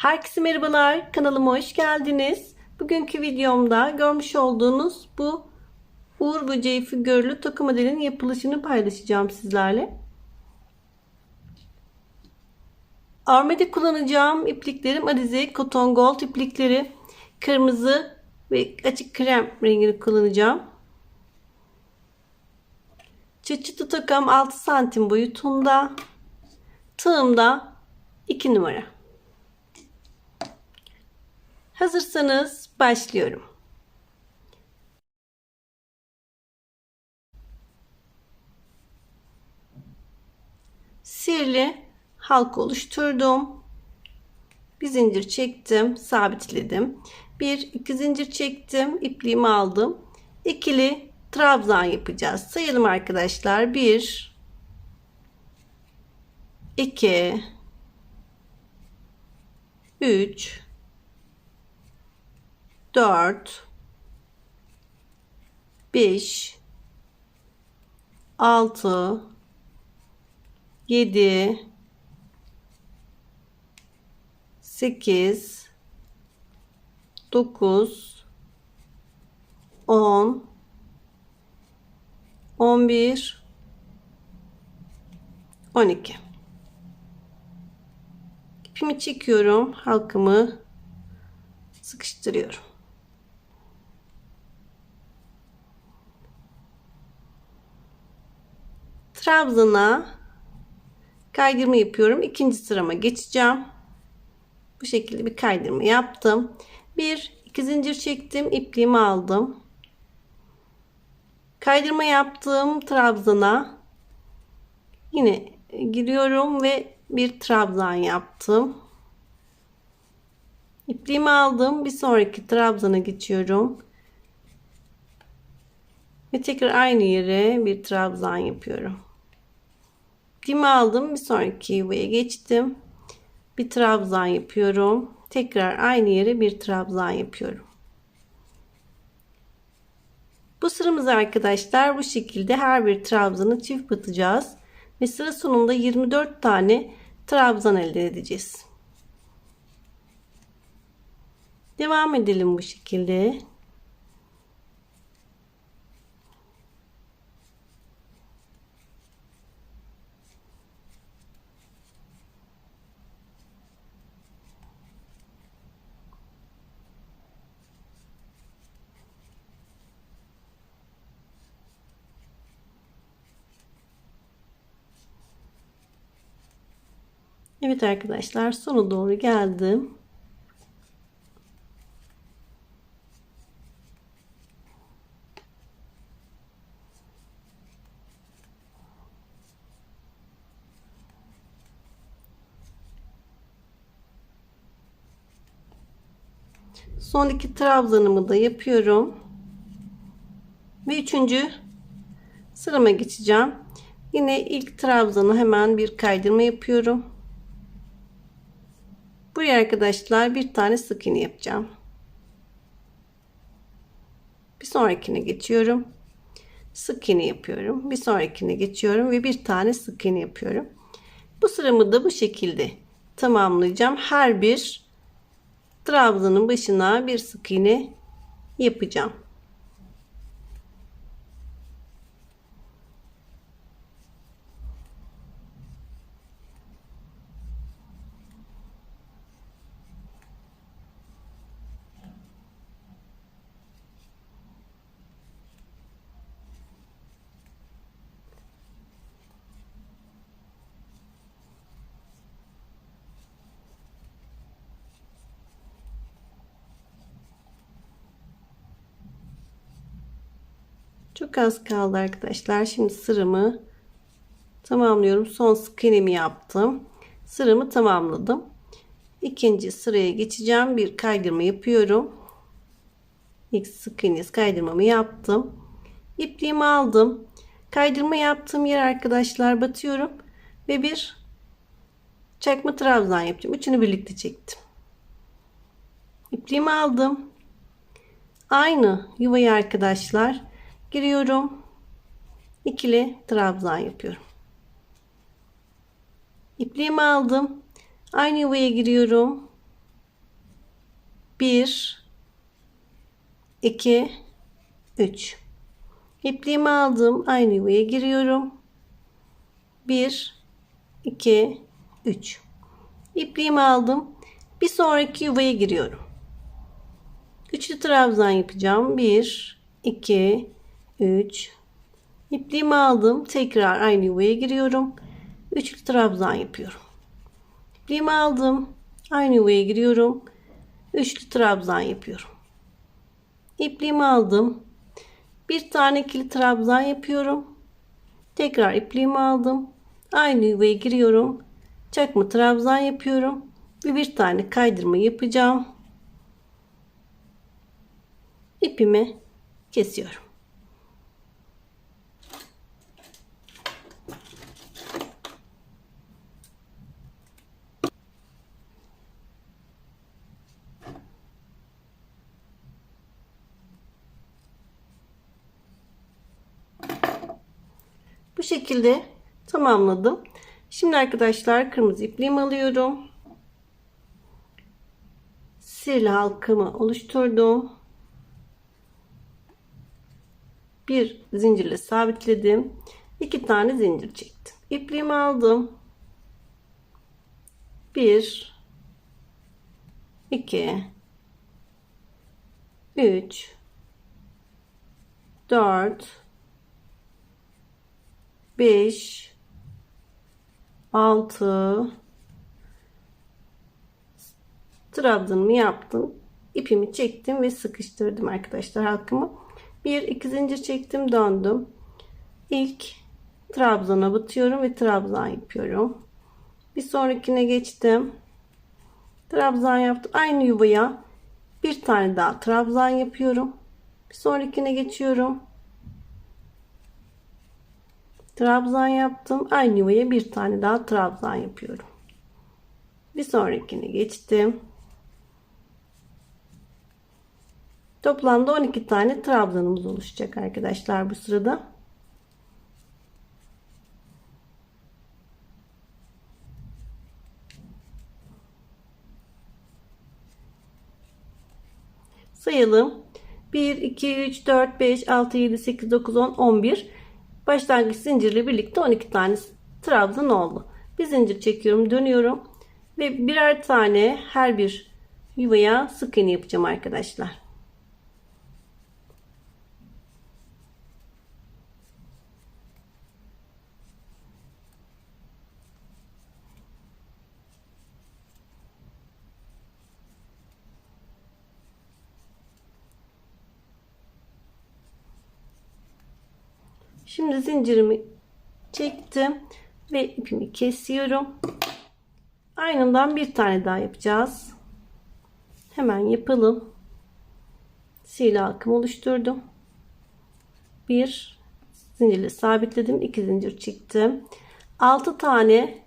Herkese merhabalar. Kanalıma hoş geldiniz. Bugünkü videomda görmüş olduğunuz bu Uğur Böceği figürlü toka modelinin yapılışını paylaşacağım sizlerle. Armede kullanacağım ipliklerim Alize Cotton Gold iplikleri. Kırmızı ve açık krem rengini kullanacağım. Çıçıtı tokam 6 santim boyutunda. Tığımda 2 numara. Hazırsanız başlıyorum. Sihirli halka oluşturdum. Bir zincir çektim, sabitledim. Bir, iki zincir çektim, ipliğimi aldım. İkili trabzan yapacağız. Sayalım arkadaşlar. Bir, iki, üç, 4 5 6 7 8 9 10 11 12 İpimi çekiyorum halkımı sıkıştırıyorum Trabzan'a kaydırma yapıyorum. İkinci sırama geçeceğim. Bu şekilde bir kaydırma yaptım. Bir, iki zincir çektim. ipliğimi aldım. Kaydırma yaptığım trabzana yine giriyorum ve bir trabzan yaptım. İpliğimi aldım. Bir sonraki trabzana geçiyorum. Ve tekrar aynı yere bir trabzan yapıyorum. İpimi aldım. Bir sonraki yuvaya geçtim. Bir trabzan yapıyorum. Tekrar aynı yere bir trabzan yapıyorum. Bu sıramız arkadaşlar bu şekilde her bir trabzanı çift batacağız. Ve sıra sonunda 24 tane trabzan elde edeceğiz. Devam edelim bu şekilde. Evet arkadaşlar sona doğru geldim. Son iki trabzanımı da yapıyorum. Ve üçüncü sırama geçeceğim. Yine ilk trabzanı hemen bir kaydırma yapıyorum. Buraya arkadaşlar bir tane sık iğne yapacağım. Bir sonrakine geçiyorum. Sık iğne yapıyorum. Bir sonrakine geçiyorum ve bir tane sık iğne yapıyorum. Bu sıramı da bu şekilde tamamlayacağım. Her bir trabzanın başına bir sık iğne yapacağım. Çok az kaldı arkadaşlar. Şimdi sıramı tamamlıyorum. Son sık iğnemi yaptım. Sıramı tamamladım. İkinci sıraya geçeceğim. Bir kaydırma yapıyorum. İlk sık iğne kaydırmamı yaptım. İpliğimi aldım. Kaydırma yaptığım yer arkadaşlar batıyorum ve bir çakma trabzan yapacağım. Üçünü birlikte çektim. İpliğimi aldım. Aynı yuvayı arkadaşlar giriyorum. İkili trabzan yapıyorum. İpliğimi aldım. Aynı yuvaya giriyorum. 1 2 3 ipliğimi aldım aynı yuvaya giriyorum 1 2 3 ipliğimi aldım bir sonraki yuvaya giriyorum üçlü trabzan yapacağım 1 2 3 ipliğimi aldım. Tekrar aynı yuvaya giriyorum. Üçlü trabzan yapıyorum. İpliğimi aldım. Aynı yuvaya giriyorum. Üçlü trabzan yapıyorum. İpliğimi aldım. Bir tane ikili trabzan yapıyorum. Tekrar ipliğimi aldım. Aynı yuvaya giriyorum. Çakma trabzan yapıyorum. Ve bir tane kaydırma yapacağım. İpimi kesiyorum Bu şekilde tamamladım. Şimdi arkadaşlar kırmızı ipliğimi alıyorum. Sihirli halkamı oluşturdum. Bir zincirle sabitledim. İki tane zincir çektim. İpliğimi aldım. Bir, iki, üç, dört, 5 6 trabzanımı yaptım. ipimi çektim ve sıkıştırdım arkadaşlar halkımı. Bir iki zincir çektim döndüm. İlk trabzana batıyorum ve trabzan yapıyorum. Bir sonrakine geçtim. Trabzan yaptım. Aynı yuvaya bir tane daha trabzan yapıyorum. Bir sonrakine geçiyorum. Trabzan yaptım. Aynı yuvaya bir tane daha trabzan yapıyorum. Bir sonrakini geçtim. Toplamda 12 tane trabzanımız oluşacak arkadaşlar bu sırada. Sayalım. 1, 2, 3, 4, 5, 6, 7, 8, 9, 10, 11. Başlangıç zincirle birlikte 12 tane trabzan oldu. Bir zincir çekiyorum, dönüyorum ve birer tane her bir yuvaya sık iğne yapacağım arkadaşlar. Şimdi zincirimi çektim ve ipimi kesiyorum. Aynından bir tane daha yapacağız. Hemen yapalım. Sihirli halkımı oluşturdum. Bir zincirle sabitledim. iki zincir çektim. 6 tane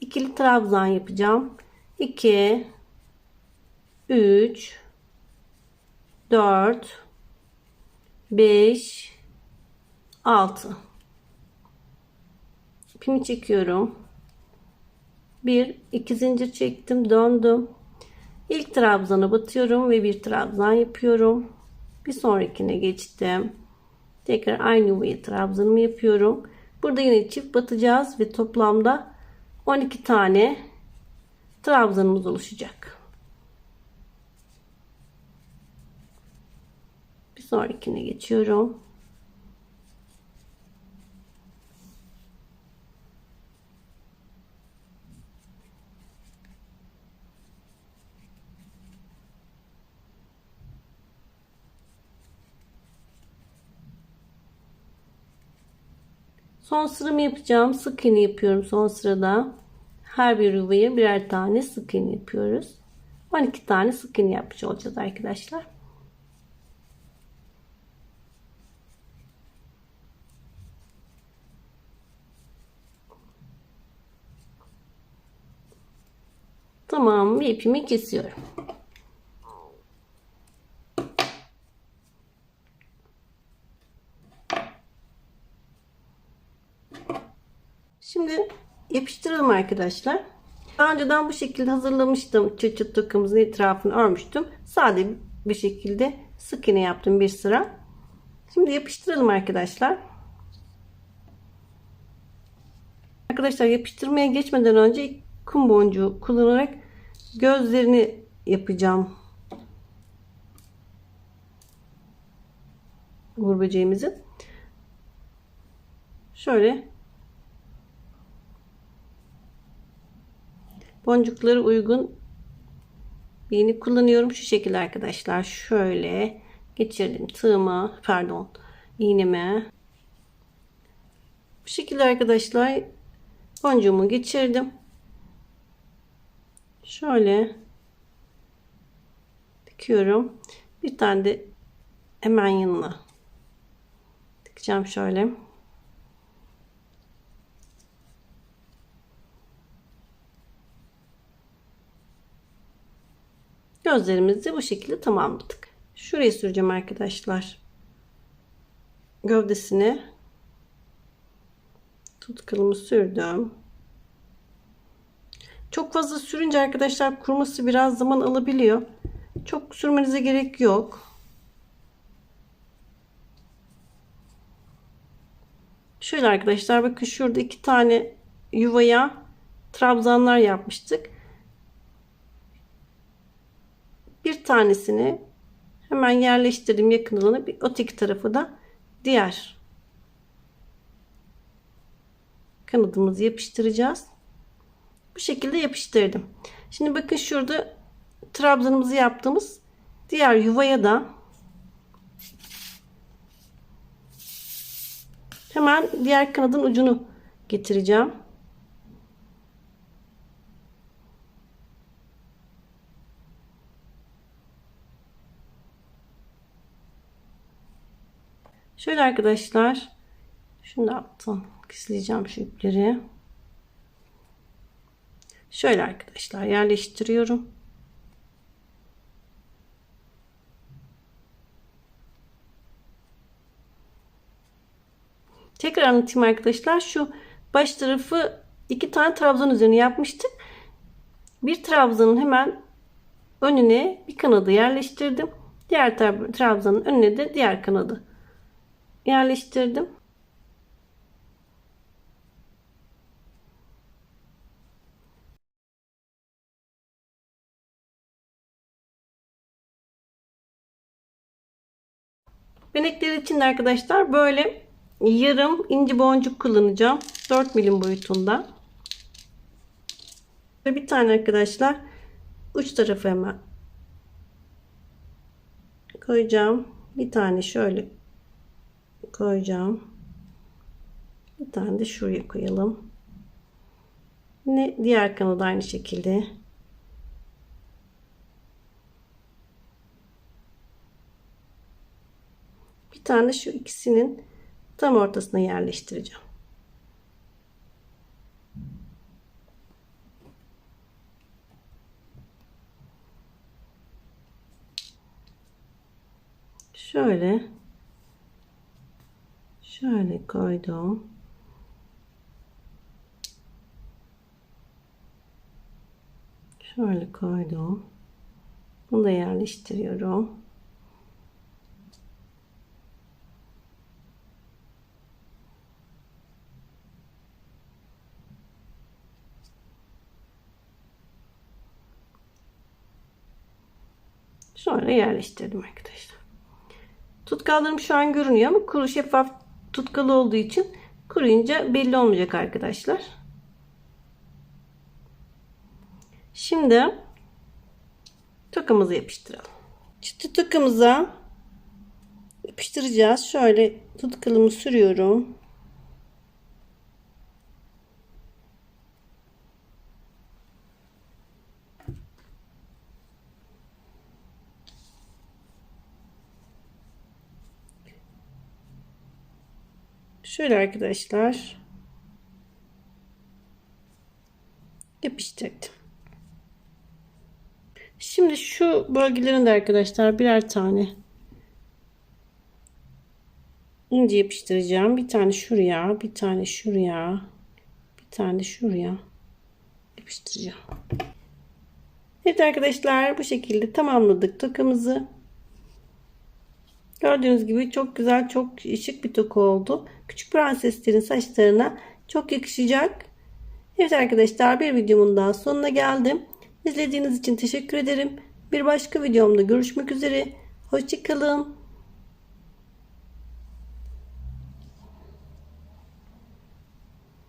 ikili trabzan yapacağım. 2 3 4 5 6 ipimi çekiyorum. Bir iki zincir çektim döndüm. İlk trabzana batıyorum ve bir trabzan yapıyorum. Bir sonrakine geçtim. Tekrar aynı yuvaya trabzanımı yapıyorum. Burada yine çift batacağız ve toplamda 12 tane trabzanımız oluşacak. Bir sonrakine geçiyorum Son sıramı yapacağım. Sık iğne yapıyorum son sırada. Her bir yuvaya birer tane sık iğne yapıyoruz. 12 tane sık iğne yapmış olacağız arkadaşlar. Tamam ipimi kesiyorum. Şimdi yapıştıralım arkadaşlar. Daha önceden bu şekilde hazırlamıştım. Çıt çıt tokamızın etrafını örmüştüm. Sade bir şekilde sık iğne yaptım bir sıra. Şimdi yapıştıralım arkadaşlar. Arkadaşlar yapıştırmaya geçmeden önce kum boncuğu kullanarak gözlerini yapacağım. Uğur böceğimizin. Şöyle boncukları uygun iğne kullanıyorum. Şu şekilde arkadaşlar. Şöyle geçirdim tığımı pardon iğneme. Bu şekilde arkadaşlar boncuğumu geçirdim. Şöyle dikiyorum. Bir tane de hemen yanına dikeceğim şöyle. Gözlerimizi bu şekilde tamamladık. Şuraya süreceğim arkadaşlar. Gövdesine tutkalımı sürdüm. Çok fazla sürünce arkadaşlar kuruması biraz zaman alabiliyor. Çok sürmenize gerek yok. Şöyle arkadaşlar bakın şurada iki tane yuvaya trabzanlar yapmıştık. Bir tanesini hemen yerleştirdim yakın olanı. Bir öteki tarafı da diğer kanadımızı yapıştıracağız. Bu şekilde yapıştırdım. Şimdi bakın şurada trabzanımızı yaptığımız diğer yuvaya da hemen diğer kanadın ucunu getireceğim. Şöyle arkadaşlar şunu da yaptım. Kısleyeceğim şu ipleri. Şöyle arkadaşlar yerleştiriyorum. Tekrar anlatayım arkadaşlar. Şu baş tarafı iki tane trabzan üzerine yapmıştık. Bir trabzanın hemen önüne bir kanadı yerleştirdim. Diğer trabzanın önüne de diğer kanadı yerleştirdim. Benekler için de arkadaşlar böyle yarım inci boncuk kullanacağım. 4 milim boyutunda. Ve bir tane arkadaşlar uç tarafı hemen koyacağım. Bir tane şöyle koyacağım. Bir tane de şuraya koyalım. Yine diğer kanadı aynı şekilde tane şu ikisinin tam ortasına yerleştireceğim. Şöyle şöyle koydum. Şöyle koydum. Bunu da yerleştiriyorum. Sonra yerleştirdim arkadaşlar. Tutkallarım şu an görünüyor ama kuru şeffaf tutkalı olduğu için kuruyunca belli olmayacak arkadaşlar. Şimdi tokamızı yapıştıralım. Çıtı tokamıza yapıştıracağız. Şöyle tutkalımı sürüyorum. Şöyle arkadaşlar yapıştırdım. Şimdi şu bölgelerinde arkadaşlar birer tane ince yapıştıracağım. Bir tane şuraya, bir tane şuraya, bir tane şuraya yapıştıracağım. Evet arkadaşlar bu şekilde tamamladık tokamızı. Gördüğünüz gibi çok güzel çok şık bir toka oldu. Küçük prenseslerin saçlarına çok yakışacak. Evet arkadaşlar bir videomun daha sonuna geldim. İzlediğiniz için teşekkür ederim. Bir başka videomda görüşmek üzere. Hoşçakalın.